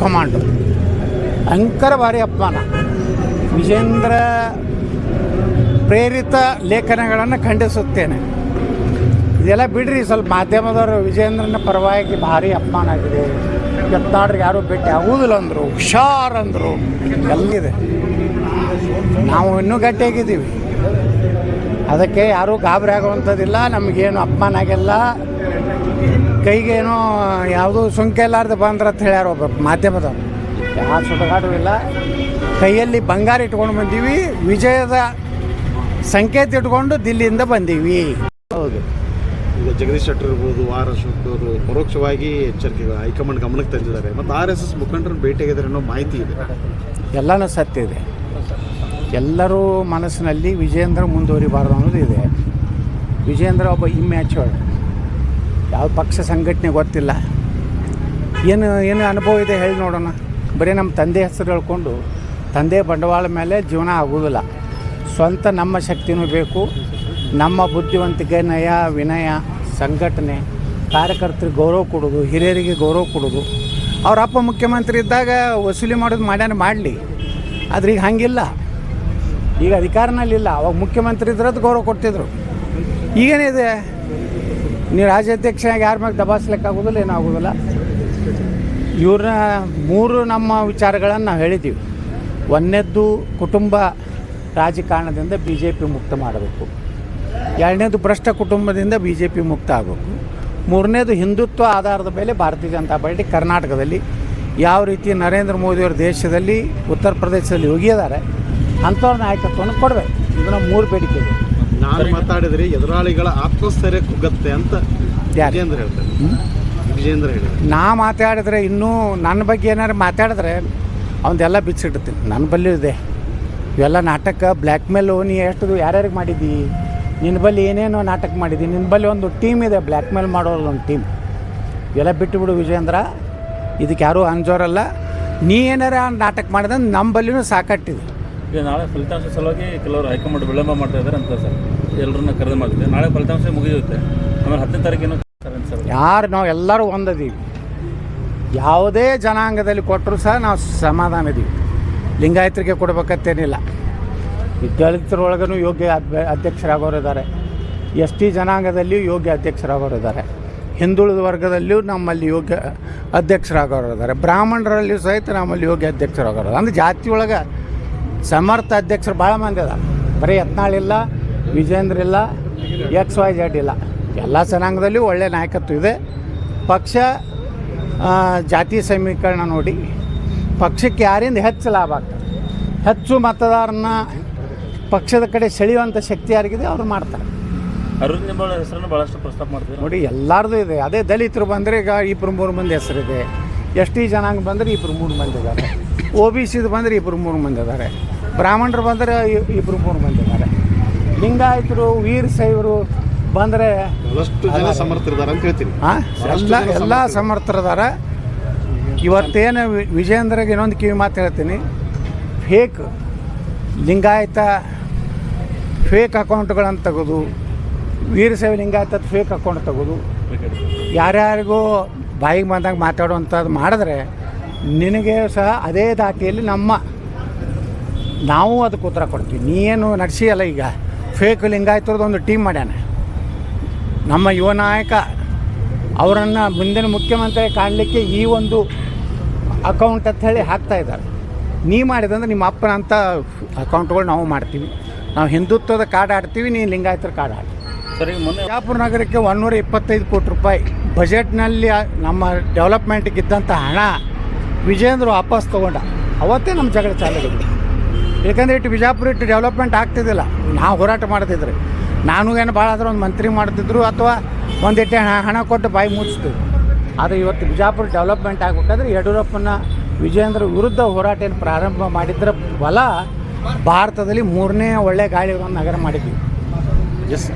High command ಅಂಕರ ಭಾರಿ ಅಪಮಾನ ವಿಜೇಂದ್ರ ಪ್ರೇರಿತ ಲೇಖನಗಳನ್ನು ಖಂಡಿಸುತ್ತೇನೆ ಇದೆಲ್ಲ ಬಿಡ್ರಿ ಸ್ವಲ್ಪ ಮಾಧ್ಯಮದವರು ವಿಜೇಂದ್ರನ ಪರವಾಗಿ ಭಾರಿ ಅಪಮಾನ ಆಗಿದೆ ಎತ್ತಾಡ್ರಿಗೆ ಯಾರೂ ಭೇಟಿ ಆಗುವುದಿಲ್ಲ ಅಂದರು ಹುಷಾರ್ ಅಂದರು ಎಲ್ಲಿದೆ ನಾವು ಇನ್ನೂ ಗಟ್ಟಿಯಾಗಿದ್ದೀವಿ ಅದಕ್ಕೆ ಯಾರೂ ಗಾಬರಿ ಆಗುವಂಥದ್ದಿಲ್ಲ ನಮಗೇನು ಅಪಮಾನ ಆಗಿಲ್ಲ ಕೈಗೇನೋ ಯಾವುದೂ ಸುಂಕೆ ಇಲ್ಲಾರ್ದು ಬಂದ್ರ ಅಂತ ಹೇಳ್ಯಾರ ಒಬ್ಬ ಮಾಧ್ಯಮದವ್ರು. ಯಾವ ಸುಡಗಾಡು ಇಲ್ಲ. ಕೈಯಲ್ಲಿ ಬಂಗಾರ ಇಟ್ಕೊಂಡು ಬಂದೀವಿ. ವಿಜಯದ ಸಂಕೇತ ಇಟ್ಕೊಂಡು ದಿಲ್ಲಿಯಿಂದ ಬಂದೀವಿ. ಹೌದು. ಈಗ ಜಗದೀಶ್ ಶೆಟ್ಟರ್ ಇರ್ಬೋದು ಆರ್ ಅಶೋಕ್ ಅವರು ಪರೋಕ್ಷವಾಗಿ ಎಚ್ಚರಿಕೆ ಹೈಕಮಾಂಡ್ ಗಮನಕ್ಕೆ ತಂದಿದ್ದಾರೆ. ಮತ್ತು ಆರ್ ಎಸ್ ಎಸ್ ಮುಖಂಡರನ್ನು ಭೇಟಿಯಾಗಿದ್ದಾರೆ ಅನ್ನೋ ಮಾಹಿತಿ ಇದೆ. ಎಲ್ಲನೂ ಸತ್ಯ ಇದೆ. ಎಲ್ಲರೂ ಮನಸ್ಸಿನಲ್ಲಿ ವಿಜೇಂದ್ರ ಮುಂದುವರಿಬಾರ್ದು ಅನ್ನೋದು ಇದೆ. ವಿಜೇಂದ್ರ ಒಬ್ಬ ಇಮ್ಯಾಚೂರ್ಡ್ ಯಾವ ಪಕ್ಷ ಸಂಘಟನೆ ಗೊತ್ತಿಲ್ಲ. ಏನು ಏನು ಅನುಭವ ಇದೆ ಹೇಳಿ ನೋಡೋಣ. ಬರೀ ನಮ್ಮ ತಂದೆ ಹೆಸರು ಹೇಳ್ಕೊಂಡು ತಂದೆ ಬಂಡವಾಳ ಮೇಲೆ ಜೀವನ ಆಗೋದಿಲ್ಲ ಸ್ವಂತ ನಮ್ಮ ಶಕ್ತಿನೂ ಬೇಕು. ನಮ್ಮ ಬುದ್ಧಿವಂತಿಕೆ, ನಯ, ವಿನಯ, ಸಂಘಟನೆ, ಕಾರ್ಯಕರ್ತರಿಗೆ ಗೌರವ ಕೊಡೋದು ಹಿರಿಯರಿಗೆ ಗೌರವ ಕೊಡೋದು ಅವ್ರ ಅಪ್ಪ ಮುಖ್ಯಮಂತ್ರಿ ಇದ್ದಾಗ ವಸೂಲಿ ಮಾಡೋದು ಮಾಡ್ಯಾನ ಮಾಡಲಿ. ಆದ್ರೆ ಈಗ ಹಂಗಿಲ್ಲ. ಈಗ ಅಧಿಕಾರನಲ್ಲಿಲ್ಲ. ಅವಾಗ ಮುಖ್ಯಮಂತ್ರಿ ಇದ್ರದ್ದು ಗೌರವ ಕೊಡ್ತಿದ್ರು. ಈಗೇನಿದೆ? ನೀವು ರಾಜ್ಯಾಧ್ಯಕ್ಷನಾಗಿ ಯಾರ ಮೇಲೆ ದಬಾಯಿಸ್ಲಿಕ್ಕೆ ಆಗೋದಿಲ್ಲ, ಏನೂ ಆಗೋದಿಲ್ಲ. ಇವ್ರನ್ನ ಮೂರು ನಮ್ಮ ವಿಚಾರಗಳನ್ನು ನಾವು ಹೇಳಿದ್ದೀವಿ ಒಂದನೇದ್ದು ಕುಟುಂಬ ರಾಜಕಾರಣದಿಂದ ಬಿ ಜೆ ಪಿ ಮುಕ್ತ ಮಾಡಬೇಕು. ಎರಡನೇದು ಭ್ರಷ್ಟ ಕುಟುಂಬದಿಂದ ಬಿ ಜೆ ಪಿ ಮುಕ್ತ ಆಗಬೇಕು. ಮೂರನೇದು ಹಿಂದುತ್ವ ಆಧಾರದ ಮೇಲೆ ಭಾರತೀಯ ಜನತಾ ಪಾರ್ಟಿ ಕರ್ನಾಟಕದಲ್ಲಿ ಯಾವ ರೀತಿ ನರೇಂದ್ರ ಮೋದಿಯವ್ರ ದೇಶದಲ್ಲಿ ಉತ್ತರ ಪ್ರದೇಶದಲ್ಲಿ ಹೋಗಿದ್ದಾರೆ ಅಂಥವ್ರ ನಾಯಕತ್ವವನ್ನು ಕೊಡಬೇಕು. ಇದನ್ನು ಮೂರು ಬೇಡಿಕೆ ಇದೆ ನಾನು ಮಾತಾಡಿದ್ರೆ ಎದುರಾಳಿಗಳ ಆತ್ಮಸ್ಥೈರ್ಯ ಕುಗ್ಗತ್ತೆ ಅಂತ? ವಿಜೇಂದ್ರ ಹೇಳ್ತಾರೆ. ವಿಜೇಂದ್ರ ಹೇಳಿದ್ರೆ ನಾ ಮಾತಾಡಿದ್ರೆ ಇನ್ನೂ ನನ್ನ ಬಗ್ಗೆ ಏನಾರು ಮಾತಾಡಿದ್ರೆ ಅವನ್ನೆಲ್ಲ ಬಿಚ್ಚಿಡ್ತೀನಿ. ನನ್ನ ಬಲ್ಲಿ ಇದೆ. ಇವೆಲ್ಲ ನಾಟಕ ಬ್ಲ್ಯಾಕ್ ಮೇಲು ನೀ ಎಷ್ಟು ಯಾರ್ಯಾರಿಗೆ ಮಾಡಿದ್ದಿ? ನಿನ್ನ ಬಳಿ ಏನೇನೋ ನಾಟಕ ಮಾಡಿದ್ದಿ? ನಿನ್ನ ಬಳಿ ಒಂದು ಟೀಮ್ ಇದೆ ಬ್ಲ್ಯಾಕ್ ಮೇಲ್ ಒಂದು ಟೀಮ್ ಇವೆಲ್ಲ ಬಿಟ್ಟುಬಿಡು ವಿಜೇಂದ್ರ ಇದಕ್ಕೆ ಯಾರೂ ಅಂಜೋರಲ್ಲ. ನೀ ಏನಾರ ನಾಟಕ ಮಾಡಿದ್ರೆ ನಮ್ಮ ಬಲ್ಲಿನೂ ಸಾಕಟ್ಟಿದೆ. ಈಗ ನಾಳೆ ಫಲಿತಾಂಶ ಸಲುವಾಗಿ ಕೆಲವರು ಹೈಕಮಾಂಡ್ ವಿಳಂಬ ಮಾಡ್ತಾ ಇದ್ದಾರೆ ಅಂತ ಸರ್. ಎಲ್ಲರನ್ನ ಕರೆದು ಮಾಡ್ತಿದೆ ನಾಳೆ ಫಲಿತಾಂಶ ಮುಗಿಯುತ್ತೆ. ಆಮೇಲೆ ಹತ್ತನೇ ತಾರೀಕೇನು ಸರ್ ಯಾರು ನಾವು ಎಲ್ಲರೂ ಒಂದದೀವಿ. ಯಾವುದೇ ಜನಾಂಗದಲ್ಲಿ ಕೊಟ್ಟರು ಸಹ ನಾವು ಸಮಾಧಾನ ಇದೀವಿ. ಲಿಂಗಾಯತರಿಗೆ ಕೊಡ್ಬೇಕತ್ತೇನಿಲ್ಲ ದಲಿತರೊಳಗೂ ಯೋಗ್ಯ ಅಧ್ಯ- ಅಧ್ಯಕ್ಷರಾಗೋರು ಇದ್ದಾರೆ. ಎಸ್ ಟಿ ಜನಾಂಗದಲ್ಲಿಯೂ ಯೋಗ್ಯ ಅಧ್ಯಕ್ಷರಾಗೋರು ಇದ್ದಾರೆ. ಹಿಂದುಳಿದ ವರ್ಗದಲ್ಲಿಯೂ ನಮ್ಮಲ್ಲಿ ಯೋಗ್ಯ ಅಧ್ಯಕ್ಷರಾಗೋರು ಇದ್ದಾರೆ. ಬ್ರಾಹ್ಮಣರಲ್ಲಿಯೂ ಸಹಿತ ನಮ್ಮಲ್ಲಿ ಯೋಗ್ಯ ಅಧ್ಯಕ್ಷರಾಗೋರು ಅಂದರೆ ಜಾತಿ ಒಳಗೆ ಸಮರ್ಥ ಅಧ್ಯಕ್ಷರು ಭಾಳ ಮಂದಿ ಅದ ಬರೀ ಯತ್ನಾಳ್ ಇಲ್ಲ ವಿಜೇಂದ್ರ ಇಲ್ಲ ಎಕ್ಸ್ ವೈ ಜೆಡ್ ಇಲ್ಲ. ಎಲ್ಲ ಜನಾಂಗದಲ್ಲೂ ಒಳ್ಳೆಯ ನಾಯಕತ್ವ ಇದೆ. ಪಕ್ಷ ಜಾತಿ ಸಮೀಕರಣ ನೋಡಿ ಪಕ್ಷಕ್ಕೆ ಯಾರಿಂದ ಹೆಚ್ಚು ಲಾಭ ಆಗ್ತದೆ? ಹೆಚ್ಚು ಮತದಾರನ ಪಕ್ಷದ ಕಡೆ ಸೆಳೆಯುವಂಥ ಶಕ್ತಿ ಯಾರಿಗಿದೆ? ಅವ್ರು ಮಾಡ್ತಾರೆ. ಅರುಣ್ ನಿಂಬಾಳ ಹೆಸರನ್ನು ಭಾಳಷ್ಟು ಪ್ರಸ್ತಾಪ ಮಾಡ್ತಿದ್ದಾರೆ. ನೋಡಿ ಎಲ್ಲರದು ಇದೆ. ಅದೇ ದಲಿತರು ಬಂದರೆ ಈಗ ಇಬ್ಬರು ಮೂರು ಮಂದಿ ಹೆಸರಿದೆ. ಎಸ್ ಟಿ ಜನಾಂಗ ಬಂದರೆ ಇಬ್ಬರು ಮೂರು ಮಂದಿ ಇದ್ದಾರೆ ಒ ಬಿ ಸಿದು ಬಂದರೆ ಇಬ್ಬರು ಮೂರು ಮಂದಿ ಇದ್ದಾರೆ ಬ್ರಾಹ್ಮಣರು ಬಂದರೆ ಇಬ್ಬರು ಮೂರು ಮಂದಿ ಇದ್ದಾರೆ ಲಿಂಗಾಯತರು ವೀರ ಶೈವರು ಬಂದರೆ ಸಮರ್ಥರಿದ್ದಾರೆ ಅಂತ ಹೇಳ್ತೀನಿ. ಹಾಂ ಎಲ್ಲ ಎಲ್ಲ ಸಮರ್ಥರದಾರ ಇವತ್ತೇನು ವಿಜಯೇಂದ್ರಗೆ ವಿಜೇಂದ್ರಗೆ ಇನ್ನೊಂದು ಕಿವಿ ಮಾತು ಹೇಳ್ತೀನಿ. ಫೇಕ್ ಲಿಂಗಾಯತ ಫೇಕ್ ಅಕೌಂಟ್ಗಳನ್ನು ತೆಗೆದು ವೀರಶೈವ ಲಿಂಗಾಯತ ಫೇಕ್ ಅಕೌಂಟ್ ತೆಗೆದು ಯಾರ್ಯಾರಿಗೂ ಬಾಯಿಗೆ ಬಂದಾಗ ಮಾತಾಡುವಂಥದ್ದು ಮಾಡಿದ್ರೆ ನಿನಗೆ ಸಹ ಅದೇ ದಾಟಿಯಲ್ಲಿ ನಮ್ಮ ನಾವು ಅದಕ್ಕೆ ಉತ್ತರ ಕೊಡ್ತೀವಿ. ನೀ ಏನು ನಡೆಸಿಯಲ್ಲ ಈಗ? ಫೇಕ್ ಲಿಂಗಾಯತರದ್ದು ಒಂದು ಟೀಮ್ ಮಾಡ್ಯಾನೆ. ನಮ್ಮ ಯುವ ನಾಯಕ ಅವರನ್ನು ಮುಂದಿನ ಮುಖ್ಯಮಂತ್ರಿ ಕಾಣಲಿಕ್ಕೆ ಈ ಒಂದು ಅಕೌಂಟ್ ಅಂತ ಹೇಳಿ ಹಾಕ್ತಾ ಇದ್ದಾರೆ. ನೀ ಮಾಡಿದಂದ್ರೆ ನಿಮ್ಮ ಅಪ್ಪನ ಅಂತ ಅಕೌಂಟ್ಗಳು ನಾವು ಮಾಡ್ತೀವಿ. ನಾವು ಹಿಂದುತ್ವದ ಕಾರ್ಡ್ ಆಡ್ತೀವಿ ನೀನು ಲಿಂಗಾಯತರ ಕಾರ್ಡ್ ಆಡ್ತೀವಿ. ಸರಿ ಮೊನ್ನೆ ಬಿಜಾಪುರ ನಗರಕ್ಕೆ ಒಂದೂರ ಇಪ್ಪತ್ತೈದು ಕೋಟಿ ರೂಪಾಯಿ. ಬಜೆಟ್ನಲ್ಲಿ ನಮ್ಮ ಡೆವಲಪ್ಮೆಂಟ್ಗೆ ಇದ್ದಂಥ ಹಣ ವಿಜೇಂದ್ರ ವಾಪಸ್ ತೊಗೊಂಡ. ಅವತ್ತೇ ನಮ್ಮ ಜಗಳ ಚಾಲಾಗಿದೆ. ಯಾಕಂದ್ರೆ ಇಟ್ಟು ಬಿಜಾಪುರ ಇಟ್ಟು ಡೆವಲಪ್ಮೆಂಟ್ ಆಗ್ತಿದ್ದಿಲ್ಲ. ನಾವು ಹೋರಾಟ ಮಾಡ್ತಿದ್ರೆ. ನಾನು ಏನು ಭಾಳ ಆದ್ರೆ ಒಂದು ಮಂತ್ರಿ ಮಾಡ್ತಿದ್ರು ಅಥವಾ ಒಂದಿಟ್ಟು ಹಣ- ಕೊಟ್ಟು ಬಾಯಿ ಮುಚ್ಚಿದ್ರು ಆದರೆ ಇವತ್ತು ಬಿಜಾಪುರ ಡೆವಲಪ್ಮೆಂಟ್ ಆಗಬೇಕಾದ್ರೆ ಯಡಿಯೂರಪ್ಪನ ವಿಜೇಂದ್ರ ವಿರುದ್ಧ ಹೋರಾಟ ಏನು ಪ್ರಾರಂಭ ಮಾಡಿದ್ರ ಬಲ ಭಾರತದಲ್ಲಿ ಮೂರನೇ ಒಳ್ಳೆ ಗಾಳಿ ನಗರ ಮಾಡಿದ್ವಿ. ಎಸ್